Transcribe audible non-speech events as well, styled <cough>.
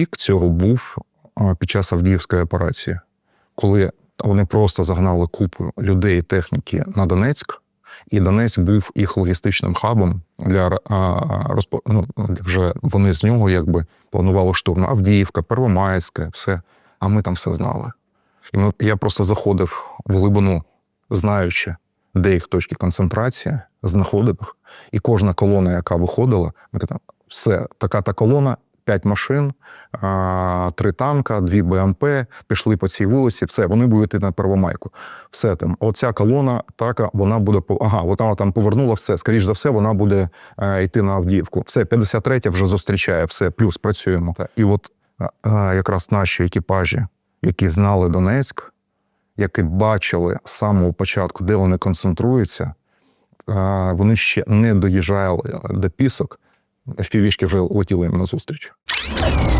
пік цього був під час Авдіївської операції, коли вони просто загнали купу людей техніки на Донецьк, і Донецьк був їх логістичним хабом для а, розпо... ну, вже вони з нього якби планували штурм. Авдіївка, Первомайське, все. А ми там все знали. І я просто заходив в глибину, знаючи, де їх точки концентрації, знаходив. І кожна колона, яка виходила, ми казали, все, така та колона, п'ять машин, три танка, дві БМП, пішли по цій вулиці, все, вони будуть йти на Первомайку. Все там, оця колона, така, вона буде ага, вона там повернула все. Скоріш за все, вона буде е, йти на Авдіївку. Все, 53 вже зустрічає, все, плюс працюємо. І от якраз наші екіпажі, які знали Донецьк, які бачили з самого початку, де вони концентруються, вони ще не доїжджали до пісок. FPV-шки вже летіли їм назустріч. Let's <laughs> go.